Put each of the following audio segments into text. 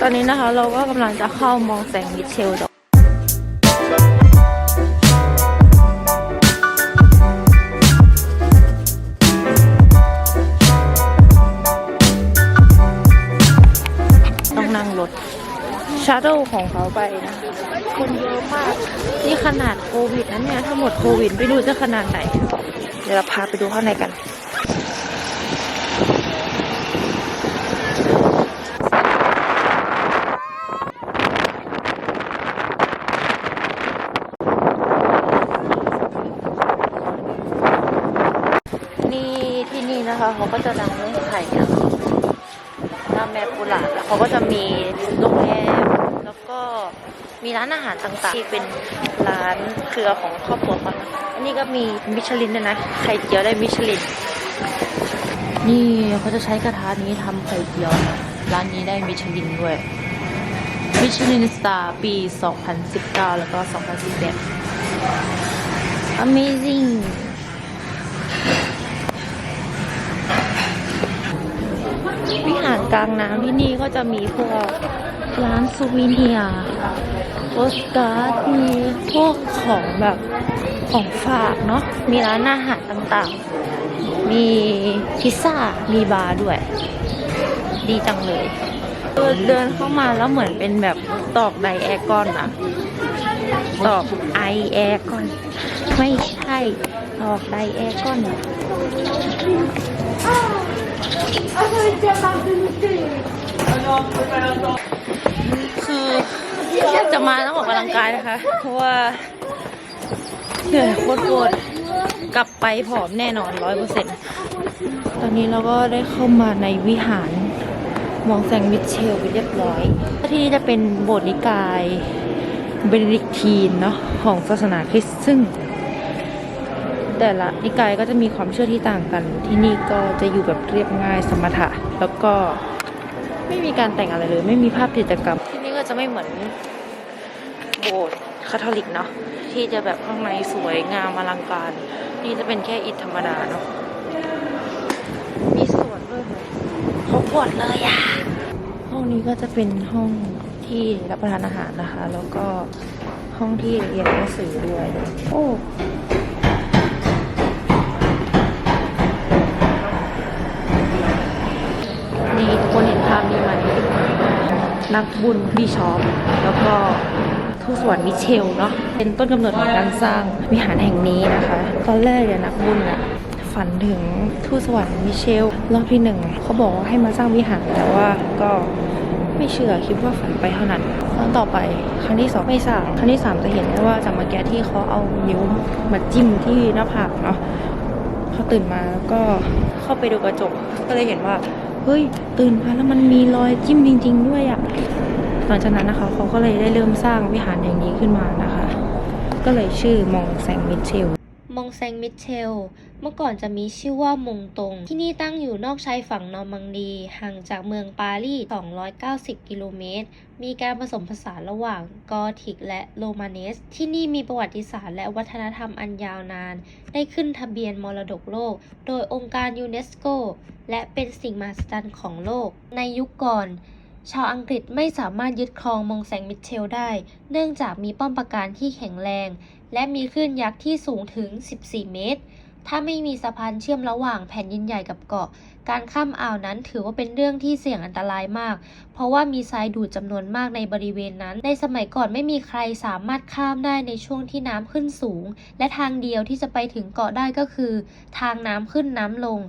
ตอนนี้นะคะเราก็กำลังจะเข้ามองแสงมิเชลดอกต้องนั่งรถชาร์ o ของเขาไปนะคนเยอะมาก นี่ขนาดโควิดนั้นเนี่ย ถ้าหมดโควิดไปดูจะขนาดไหน เดี๋ยวเราพาไปดูข้างในกันที่ นะคะเขาก็จะดังเรื่องไข่เนี่ยน้ำแม่กุหลาบแล้วเขาก็จะมีโรงแรมแล้วก็มีร้านอาหารต่างๆที่เป็นร้านเครือของครอบครัวเขานะอันนี้ก็มีมิชลินด้วยนะไข่เจียวได้มิชลิน นี่เขาจะใช้กระทะนี้ทำไข่เจียวร้านนี้ได้มิชลินด้วยมิชลินสตาร์ปี 2019 แล้วก็ 2018 Amazing วิหารกลางน้ำที่นี่ก็จะมีพวกร้านซูวิเนียร์โปสการ์ดมีพวกของแบบของฝากเนาะมีร้านอาหารต่างๆ มีพิซซ่า มีบาร์ด้วย ดีจังเลยเออเดินเข้ามาแล้วเหมือนเป็นแบบตอกไดแอร์กอนอะตอกไอแอร์กอน ไม่ใช่ ตอกไดแอร์กอนคืออยากจะมาต้องออกกำลังกายนะคะ เพราะว่าเหนื่อยโคตรปวดกลับไปผอมแน่นอนร้อยเปอร์เซ็นต์ตอนนี้เราก็ได้เข้ามาในวิหารมองแสงมิเชลไปเรียบร้อย ที่นี่จะเป็นโบสถ์นิกายเบนดิกทีนเนาะของศาสนาคริสต์ซึ่ง แต่ละนิกายก็จะมีความเชื่อที่ต่างกัน ที่นี่ก็จะอยู่แบบเรียบง่ายสมถะ แล้วก็ไม่มีการแต่งอะไรเลย ไม่มีภาพกิจกรรม ที่นี่ก็จะไม่เหมือนโบสถ์คาทอลิกเนาะที่จะแบบข้างในสวยงามอลังการ นี่จะเป็นแค่อิฐธรรมดาเนาะมีสวนด้วยเขาปวดเลยอะห้องนี้ก็จะเป็นห้องที่รับประทานอาหารนะคะ แล้วก็ห้องที่เรียนหนังสือด้วย โอ้ นี่ทุกคนเห็นภาพนี้ไหมนักบุญบิชอปแล้วก็ทูตสวรรค์มิเชลเนาะเป็นต้นกำเนิดของการสร้างวิหารแห่งนี้นะคะ ตอนแรกเนี่ยนักบุญอะฝันถึงทูตสวรรค์มิเชล รอบที่หนึ่งเขาบอกว่าให้มาสร้างวิหารแต่ว่าก็ไม่เชื่อคิดว่าฝันไปเท่านั้นครั้งต่อไปครั้งที่สองไม่ทราบครั้งที่สามจะเห็นได้ว่าจากเมื่อกี้ที่เขาเอานิ้วมาจิ้มที่หน้าผากเนาะพอตื่นมาก็เข้าไปดูกระจกก็เลยเห็นว่า เฮ้ย ตื่นมาแล้วมันมีรอยจิ้มจริง ๆ ด้วยอะ่ะหลังจากนั้นนะคะเขาก็เลยได้เริ่มสร้างวิหารอย่างนี้ขึ้นมานะคะ ก็เลยชื่อมองแสงมิเชล มองแซงมิเชล เมื่อก่อนจะมีชื่อว่ามงตง ที่นี่ตั้งอยู่นอกชายฝั่งนอร์มังดี ห่างจากเมืองปารีส 290 กิโลเมตร มีการผสมผสานระหว่างกอธิกและโรมาเนส ที่นี่มีประวัติศาสตร์และวัฒนธรรมอันยาวนาน ได้ขึ้นทะเบียนมรดกโลก โดยองค์การยูเนสโก และเป็นสิ่งมหัศจรรย์ของโลก ในยุคก่อน ชาวอังกฤษไม่สามารถยึดครองมองแสงมิเชลได้ เนื่องจากมีป้อมปราการที่แข็งแรง และมีคลื่นยักษ์ที่สูงถึง 14 เมตร ถ้าไม่มีสะพานเชื่อมระหว่างแผ่นดินใหญ่กับเกาะ การข้ามอ่าวนั้นถือว่าเป็นเรื่องที่เสี่ยงอันตรายมาก เพราะว่ามีทรายดูดจำนวนมากในบริเวณนั้น ในสมัยก่อนไม่มีใครสามารถข้ามได้ในช่วงที่น้ำขึ้นสูง และทางเดียวที่จะไปถึงเกาะได้ก็คือ ทางน้ำขึ้นน้ำลง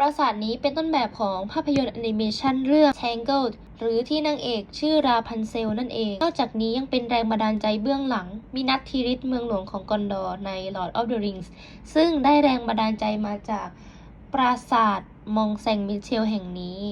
ปราสาทนี้เป็นต้นแบบของภาพยนตร์แอนิเมชันเรื่อง Tangled หรือที่นางเอกชื่อราพันเซลนั่นเอง นอกจากนี้ยังเป็นแรงบันดาลใจเบื้องหลัง มินัททีริสเมืองหลวงของกอนดอร์ใน Lord of the Rings ซึ่งได้แรงบันดาลใจมาจากปราสาทมองแซงมิเชลแห่งนี้